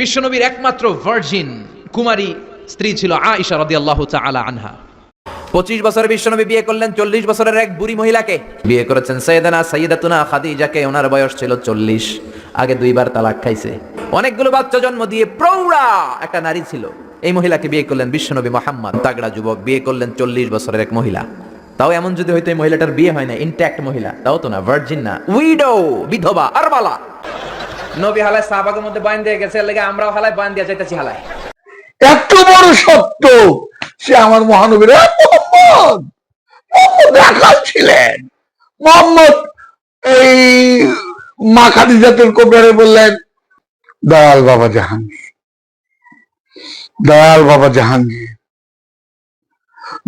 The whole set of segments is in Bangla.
বিশ্বনবীর একমাত্র ভার্জিন কুমারী স্ত্রী ছিল আয়েশা রাদিয়াল্লাহু তাআলা আনহা। পঁচিশ বছরের বিশ্বনবী বিয়ে করলেন, চল্লিশ বছরের এক বুড়ি মহিলাকে। বিয়ে করেছেন সৈয়দানা, সৈয়দাতুনা খাদিজাকে, ওনার বয়স ছিল চল্লিশ। আগে দুইবার তালাক খাইছে। অনেকগুলো বাচ্চা জন্ম দিয়ে প্রৌঢ়া একটা নারী ছিল। এই মহিলাকে বিয়ে করলেন বিশ্বনবী মোহাম্মদ তাগড়া যুবক, বিয়ে করলেন চল্লিশ বছরের এক মহিলা। তাও এমন যদি হয়তো এই মহিলাটার বিয়ে হয় না ইনট্যাক্ট মহিলা। তাও তো না ভার্জিন না। উইডো বিধবা, আরবালা। নবী হালায় সাহাবাগের মধ্যে বাইন দিয়ে গেছে লেগে আমরাও হালায় বাইন দিয়ে যাইতেছি হালায়। এত বড় সত্য সে আমার মহানবীর মোহাম্মদ। মোহাম্মদ রাখাল ছিলেন। মোহাম্মদ এই বললেন, দয়াল বাবা জাহাঙ্গীর, দয়াল বাবা জাহাঙ্গীর,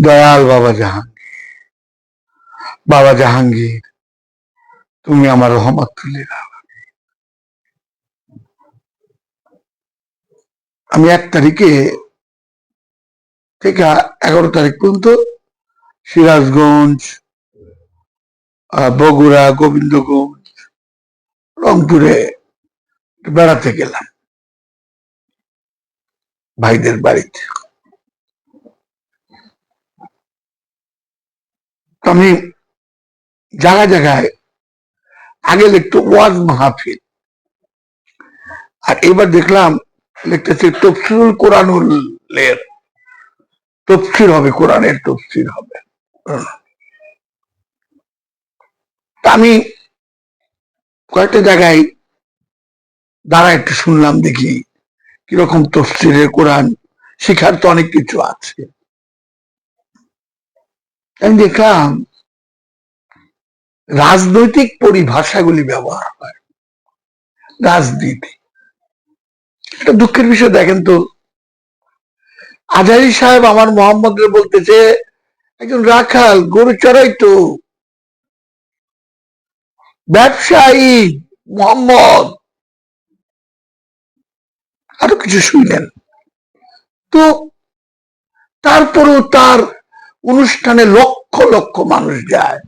দয়াল বাবা জাহাঙ্গীর বাবা জাহাঙ্গীর, তুমি আমার রহমত তুলে দাও। আমি এক তারিখে থেকে এগারো তারিখ পর্যন্ত সিরাজগঞ্জ বগুড়া, গোবিন্দগঞ্জ, রংপুরে বেড়াতে গেলাম ভাইদের বাড়িতে। আমি জায়গায় জায়গায় আগে লিখতো ওয়াজ মাহফিল। আর এবার দেখলাম লিখতেছে তফসিরুল কোরআনুলের তফসির হবে, কোরআনের তফসির হবে। আমি কয়েকটা জায়গায় দাঁড়া একটু শুনলাম, দেখি কীরকম তফসিরের কোরআন, শিখার তো অনেক কিছু আছে। আমি দেখলাম, রাজনৈতিক পরিভাষাগুলি ব্যবহার হয়। রাজনীতি। একটা দুঃখের বিষয় দেখেন তো। আজারি সাহেব আমার মোহাম্মদের বলতেছে, একজন রাখাল, গরু চড়াই তো। ব্যবসায়ী, মোহাম্মদ। আরও কিছু শুনলেন। তো তারপরেও তার অনুষ্ঠানে লক্ষ লক্ষ মানুষ যায়।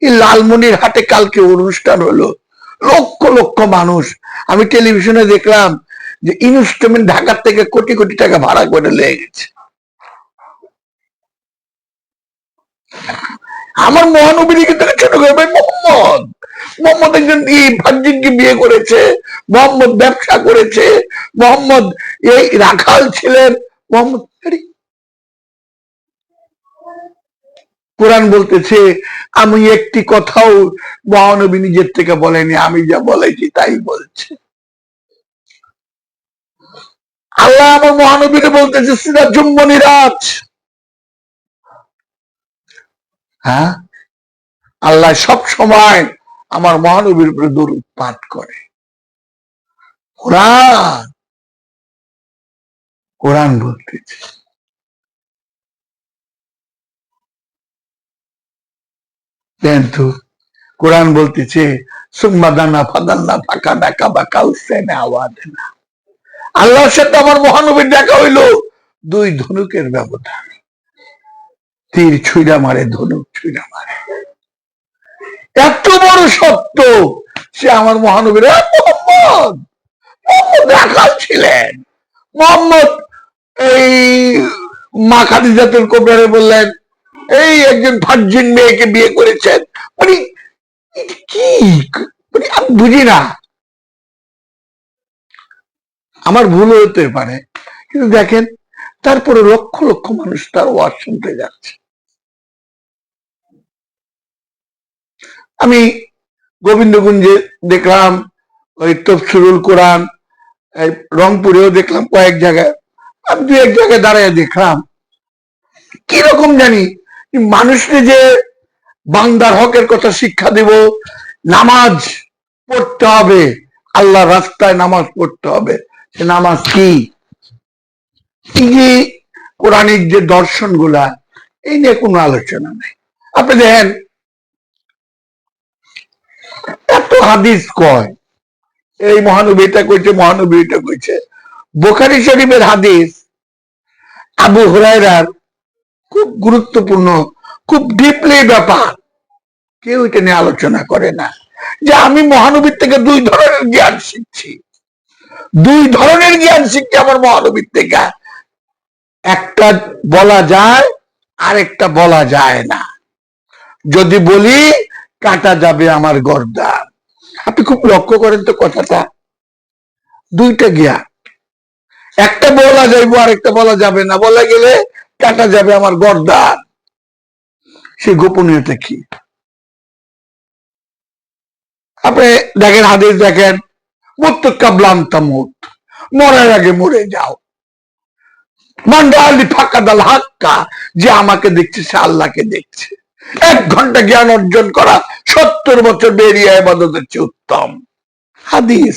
এই লালমনির হাটে কালকে অনুষ্ঠান হলো। লক্ষ লক্ষ মানুষ। আমি টেলিভিশনে দেখলাম যে ইনস্ট্রুমেন্ট ঢাকার থেকে কোটি কোটি টাকা ভাড়া করে লেগে গেছে। আমার মহানবীকে কিন্তু ছোট করবে মোহাম্মদ। মোহাম্মদ একজন ভার্জিনকে বিয়ে করেছে, মোহাম্মদ ব্যবসা করেছে, মোহাম্মদ এই রাখাল ছিলেন, মোহাম্মদ কোরআন বলতেছে, আমি একটি কথাও মহানবী নিজের থেকে বলেনি, আমি যা বলেছি তাই বলছে। আল্লাহ আমার মহানবীকে বলতেছে, সিরাজ জুম্মনিরাজ হ্যাঁ? আল্লাহ সব সময় আমার মহানবীর উপরে দরুদ পাঠ করে। কোরআন। কোরআন বলতেছে। দেন তো, কোরআন বলতেছে সুম্মাদানা ফাদান্না ফাঁকা, ডাকা বা কাউসেনে আওয়াজ না আল্লাহর সাথে আমার মহানবীর দেখা হইল। দুই ধনুকের ব্যবধান। তীর ছুঁড়া মারে, ধনুক ছুঁড়া মারে। এত বড় সত্য, সে আমার মহানবীর মোহাম্মদ মোহাম্মদ ছিলেন। মোহাম্মদ এই মা খাদিজাতুল কোবরারে বললেন, এই একজন ভার্জিন মেয়েকে বিয়ে করেছেন। মানে কি? মানে আমি বুঝি না। আমার ভুল হতে পারে। কিন্তু দেখেন, তারপরে লক্ষ লক্ষ মানুষ তার ওয়াজ শুনতে যাচ্ছে। আমি গোবিন্দগঞ্জে দেখলাম, ওই তফসিরুল কোরআন রংপুরেও দেখলাম কয়েক জায়গায়। আমি দু এক জায়গায় দাঁড়ায় দেখলাম কীরকম জানি মানুষকে যে বান্দার হকের কথা শিক্ষা দিব, নামাজ পড়তে হবে আল্লাহ রাস্তায় নামাজ পড়তে হবে। নামাজ কি? এই যে কোরআনিক যে দর্শনগুলা এই নিয়ে কোনো আলোচনা নেই। আপনি দেখেন, এত হাদিস কয়, এই মহানবী এটা কইছে, মহানবী এটা কইছে। বোখারি শরীফের হাদিস আবু হুরায়রার খুব গুরুত্বপূর্ণ, খুব ডিপলি ব্যাপার। কেউ এটা নিয়ে আলোচনা করে না। যে আমি মহানবীর থেকে দুই ধরনের জ্ঞান শিখছি। দুই ধরনের জ্ঞান শিখছে আমার মহানবীর থেকে। একটা বলা যায়, আরেকটা বলা যায় না। যদি বলি, কাটা যাবে আমার গর্দান আপনি খুব লক্ষ্য করেন তো কথাটা। দুইটা জ্ঞান। একটা বলা যাইবো, আরেকটা বলা যাবে না। বলা গেলে কাটা যাবে আমার গর্দান সে গোপনীয়তা কি? আপনি দেখেন, হাদিস দেখেন মুত্ত কাবলান্তা মুত। মরার আগে মরে যাও। মান্ডালি ফাঁকা দাল হাক্কা, যে আমাকে দেখছে, সে আল্লাহকে দেখছে। এক ঘণ্টা জ্ঞান অর্জন করা সত্তর বছর বেরিয়ে আবাদতের চেয়ে উত্তম। হাদিস,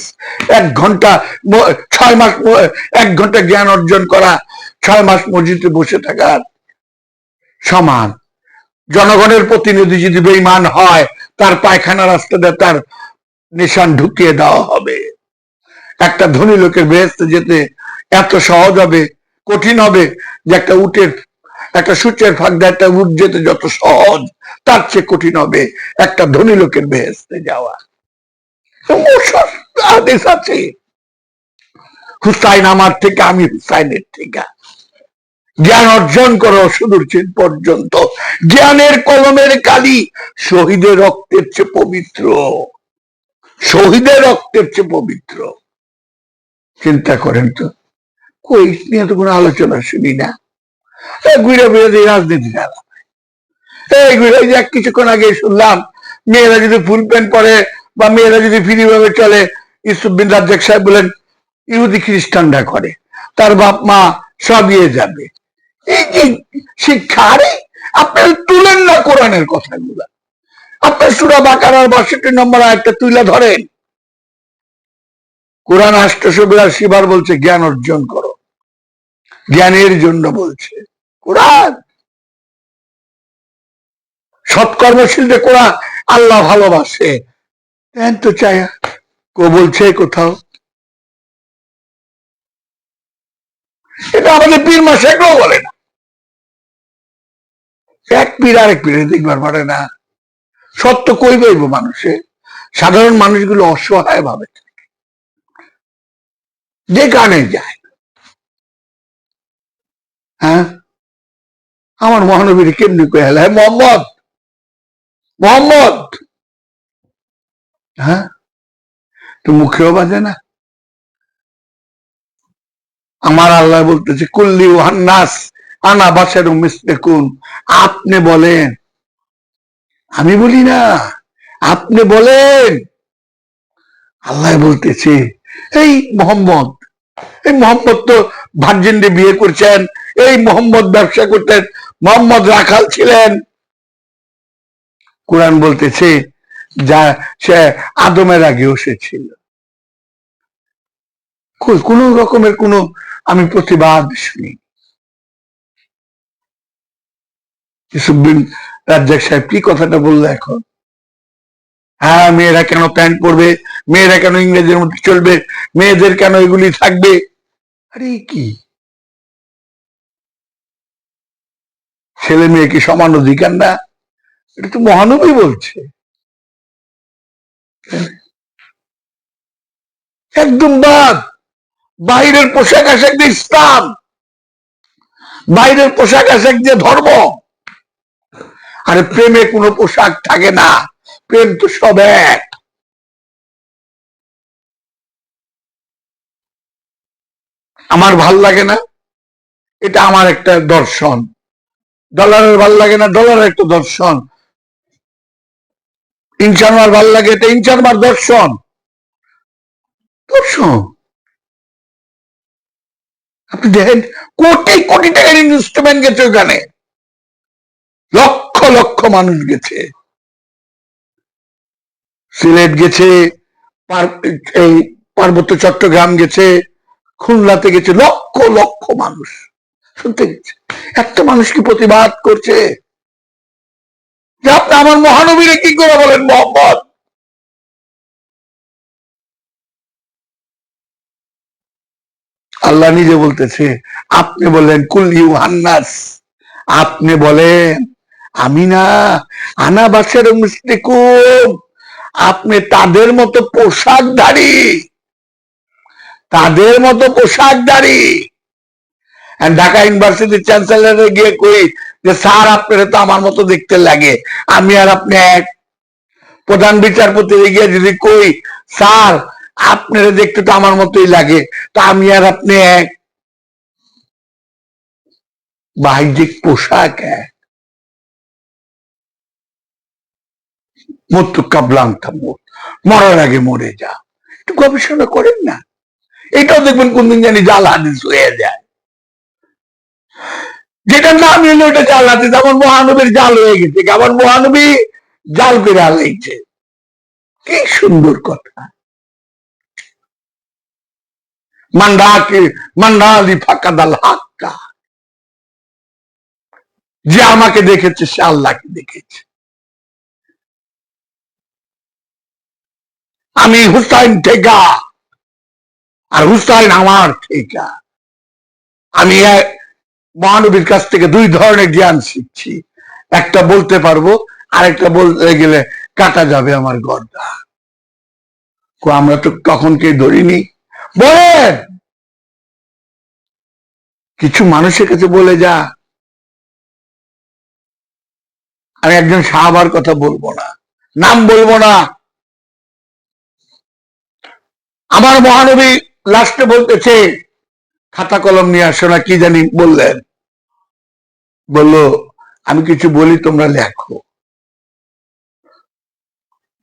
এক ঘণ্টা ছয় মাস এক ঘণ্টা জ্ঞান অর্জন করা, ছয় মাস মসজিদে বসে থাকার সমান। জনগণের প্রতিনিধি যদি বেইমান হয়, তার পায়খানা রাস্তাতে তার নিশান ঢুকিয়ে দেওয়া হবে। একটা ধনী লোকের বেহেস্তে যেতে এত সহজ হবে, কঠিন হবে যে একটা উটের, একটা সূচের ফাঁক দিয়ে একটা উট যেতে যত সহজ, তার চেয়ে কঠিন হবে একটা ধনী লোকের বেহেস্তে যাওয়া। আদেশ আছে। হুসাইন আমার থেকে, আমি হুসাইনের থেকে। জ্ঞান অর্জন করো সুদূর পর্যন্ত। জ্ঞানের কলমের কালি শহীদের রক্তের চেয়ে পবিত্র। শহীদের রক্তের চেয়ে পবিত্র। চিন্তা করেন তো, কই? নিয়ে তো কোনো আলোচনা শুনি না। ফিরে দিয়ে রাজনীতি খেলা এই এই যে কিছুক্ষণ আগে শুনলাম, মেয়েরা যদি ফুল প্যান্ট পরে বা মেয়েরা যদি ফ্রি ভাবে চলে ইসুবিন বিন রাজ্জাক সাহেব বলেন, ইহুদি খ্রিস্টানরা করে, তার বাপ মা সব ইয়ে যাবে। এই যে শিক্ষা, আরে আপনারা তুলেন না কোরআনের কথাগুলো। আপনার সুরা বাকারার বাষট্টি নম্বর একটা তুলে ধরেন। কোরআন আষ্টশো বিরাশি বার বলছে, জ্ঞান অর্জন করো। জ্ঞানের জন্য বলছে, কোরআন। কোরআন আল্লাহ ভালোবাসে। দেন তো চাই কো বলছে কোথাও। এটা আমাদের পীর মা শেখও বলে না। এক পীর আরেক পীরে দেখবার পারে না। সত্য কই পাইব মানুষে। সাধারণ মানুষগুলো অসহায় ভাবে। থাকে। যে কানে যায়। হ্যাঁ? আমার মহানবীর কেমনি কয়ে হ্যাঁ মোহাম্মদ! মোহাম্মদ! হ্যাঁ? তো মুখেও বাজে না। আমার আল্লাহ বলতেছে, কুল্লি ওহান্নাস আনা বাসার মিস্তেকুন আপনি বলেন আমি বলি না, আপনি বলেন। আল্লাহ বলতেছে, এই মোহাম্মদ এই মোহাম্মদ তো ভার্জিনকে বিয়ে করছেন, এই মোহাম্মদ ব্যবসা করতেন, মোহাম্মদ রাখাল ছিলেন। কোরআন বলতেছে, যা, সে আদমের আগেও সে ছিল। কোন রকমের কোনো আমি প্রতিবাদ শুনি বিন রাজ্জাক সাহেব, কি কথাটা বলল এখন? হ্যাঁ মেয়েরা কেন প্যান্ট পরবে? মেয়েরা কেন ইংরেজের মধ্যে চলবে? মেয়েদের কেন এগুলি থাকবে? আরে কি? ছেলে মেয়ে কি সমান অধিকার না? এটা তো মহানবী বলছে। একদম বাদ। বাইরের পোশাক আশাক দিয়ে ইসলাম। বাইরের পোশাক আশাক দিয়ে ধর্ম। আরে প্রেমে কোনো পোশাক থাকে না। প্রেম তো সব এক। আমার ভালো লাগে না, এটা আমার একটা দর্শন। ডলারের ভালো লাগে না, ডলারের একটা দর্শন। ইনসান মার ভালো লাগে, এটা ইনসান মার দর্শন। দর্শন। আপনি দেখেন, কোটি কোটি টাকার ইনভেস্টমেন্ট গেছে ওখানে। লক্ষ লক্ষ মানুষ গেছে। সিলেট গেছে এই পার্বত্য চট্টগ্রাম গেছে, খুলনাতে গেছে লক্ষ লক্ষ মানুষ। শুনতে গেছে। একটা মানুষ কি প্রতিবাদ করছে? যে আপনি আমার মহানবীরে কি করে বলেন, মোহাম্মদ? আল্লাহ নিজে বলতেছে, আপনি বলেন, কুল ইউ হান্নাস। আপনি বলেন আমি না আনা বাসের মিস্টেকুম আপনি তাদের মতো পোশাক পোশাকধারী তাদের মতো পোশাকদারি And ঢাকা ইউনিভার্সিটির চ্যান্সেলরে গিয়ে কই যে, স্যার, আপনারা তো আমার মতো দেখতে লাগে। আমি আর আপনি এক। প্রধান বিচারপতি গিয়ে যদি কই, স্যার, আপনারা দেখতে তো আমার মতোই লাগে। তা আমি আর আপনি এক। বাহ্যিক পোশাক এক মৃত্যু কাবলাংটা মোট মরার আগে মরে যা। একটু গবেষণা করেন না। এটাও দেখবেন কোনদিন জানি জাল হাদিস হয়ে যায়। যেটার নাম এলো ওটা জাল হাদিস। আমার মহানবীর জাল হয়ে গেছে। আমার মহানবী জাল করে আলাইছে কি সুন্দর কথা। মান্ডাকে, মান্ডালি ফাঁকা দাল হাক্কা। যে আমাকে দেখেছে, সে আল্লাহকে দেখেছে। আমি হুসাইন ঠেকা। আর হুসাইন আমার ঠেকা। আমি মহানবীর কাছ থেকে দুই ধরনের জ্ঞান শিখছি। একটা বলতে পারব, আরেকটা বলতে গেলে কাটা যাবে আমার গর্দা। আমরা তো তখন কে ধরিনি। বলেন! কিছু মানুষের কাছে বলে যা। আমি একজন সাহাবার কথা বলব না। নাম বলব না। আমার মহানবী লাস্টে বলতেছে, খাতা কলম নিয়ে আসো না, কি জানি বললেন। বলল, আমি কিছু বলি, তোমরা লেখো।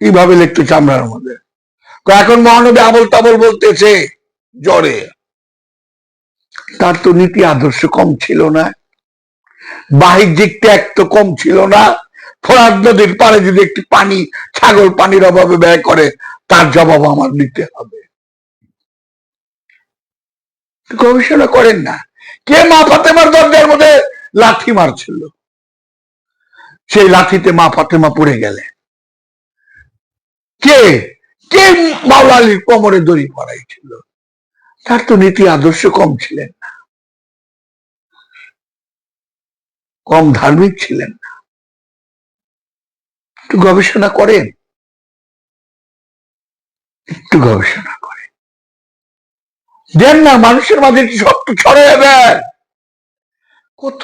কীভাবে লিখতো চামড়ার মধ্যে? এখন মহানবী আবল তাবল বলতেছে, জ্বরে। তার তো নীতি আদর্শ কম ছিল না। বাহ্যিক ত্যাগ তো কম ছিল না। ফোরাত নদীর পারে যদি একটি পানি, ছাগল পানির অভাবে ব্যয় করে, তার জবাব আমার দিতে হবে। গবেষণা করেন না। কে মা ফাতেমার দরজার মধ্যে লাঠি মারছিল? সেই লাঠিতে মা ফাতেমা পড়ে গেলে কে? কে মাওলা আলীর কোমরে দড়ি পড়াইছিল তার তো নীতি আদর্শ কম ছিলেন না। কম ধার্মিক ছিলেন না। একটু গবেষণা করেন। একটু গবেষণা দেন না, মানুষের মাঝে সত্য ছড়াই দেন? কত?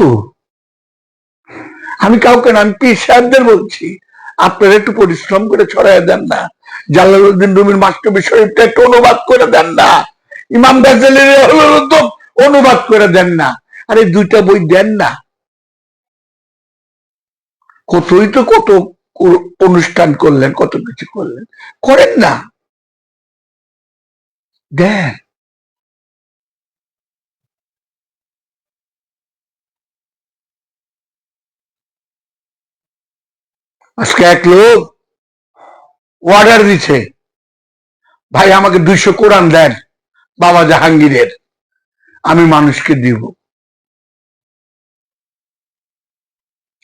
আমি কাউকে না, আমি পীর সাহেবদের বলছি, আপনারা একটু পরিশ্রম করে ছড়াই দেন না। জালালউদ্দিন রুমির মাস্টার শরীফটা একটু অনুবাদ করে দেন না। ইমাম গাজালির অনুবাদ করে দেন না। আরে দুইটা বই দেন না। কতই তো কত অনুষ্ঠান করলেন, কত কিছু করলেন। করেন না। দেন। আজকে এক লোক অর্ডার দিছে, ভাই, আমাকে দুইশো কোরআন দেন, বাবা জাহাঙ্গীরের, আমি মানুষকে দিব।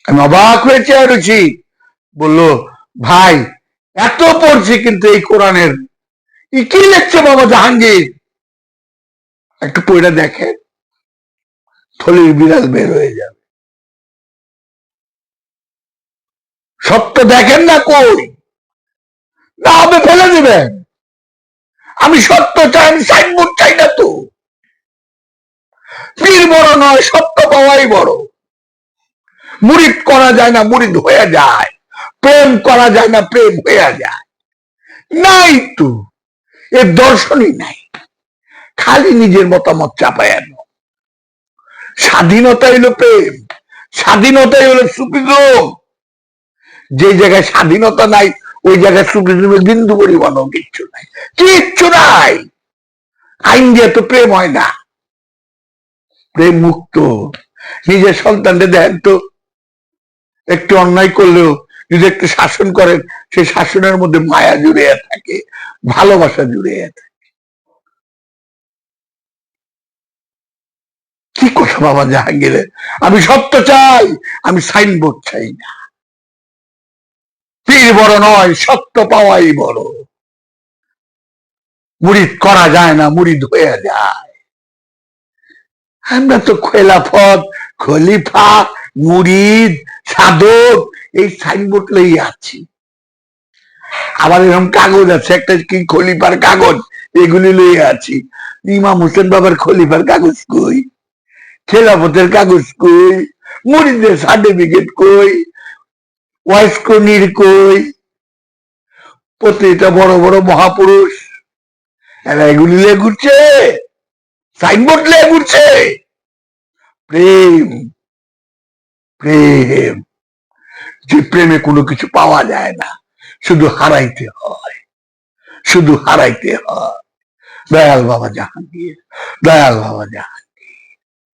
আমি অবাক হয়ে চেয়ে রয়েছি বলল, ভাই, এত পড়ছি কিন্তু এই কোরআনের ই কি লিখছে বাবা জাহাঙ্গীর? একটু পড়ে দেখে থলির বিড়াল বের হয়ে যাবে। সত্য দেখেন না কই? না হবে ফেলে দিবেন। আমি সত্য চাই, আমি সাইনবোর্ড চাই না তো। পীর বড় নয়, সত্য পাওয়াই বড়। মুরিদ করা যায় না, মুরিদ হয়ে যায়। প্রেম করা যায় না, প্রেম হয়ে যায়। নাই তো। এর দর্শনই নাই। খালি নিজের মতামত চাপায় স্বাধীনতা হইল প্রেম স্বাধীনতাই হলো সুপ্রিম যে জায়গায় স্বাধীনতা নাই, ওই জায়গায় সুপ্রিমের বিন্দু পরিমাণও কিচ্ছু নাই। কিচ্ছু নাই! আইন দিয়ে তো প্রেম হয় না। প্রেম মুক্ত। নিজের সন্তানদের দেন তো। একটু অন্যায় করলেও যদি একটু শাসন করেন সেই শাসনের মধ্যে মায়া জুড়ে থাকে, ভালোবাসা জুড়ে থাকে। কি কথা বাবা জাহাঙ্গীরে আমি সত্য চাই, আমি সাইনবোর্ড চাই না। পীর বড় নয়, সত্য পাওয়াই বড়। মুড়িদ করা যায় না, মুড়িদ হয়ে যায়। আমরা তো খেলাফত, খলিফা মুরিদ সাধক এই সাইনবোর্ড লই আছি। আবার এরকম কাগজ আছে, একটা কি খলিফার কাগজ, এগুলি লইয়ে আছি। ইমাম হোসেন বাবার খলিফার কাগজ কই? খেলাফতের কাগজ কই? মুরিদের সার্টিফিকেট কই? ওয়াইস কনির কই? প্রতিটা বড় বড় মহাপুরুষ। এগুলি লিয়ে ঘুরছে। সাইনবোর্ড লিয়ে ঘুরছে। প্রেম প্রেম। যে প্রেমে কোনো কিছু পাওয়া যায় না। শুধু হারাইতে হয়। শুধু হারাইতে হয়। দয়াল বাবা জাহাঙ্গীর, দয়াল বাবা জাহাঙ্গীর।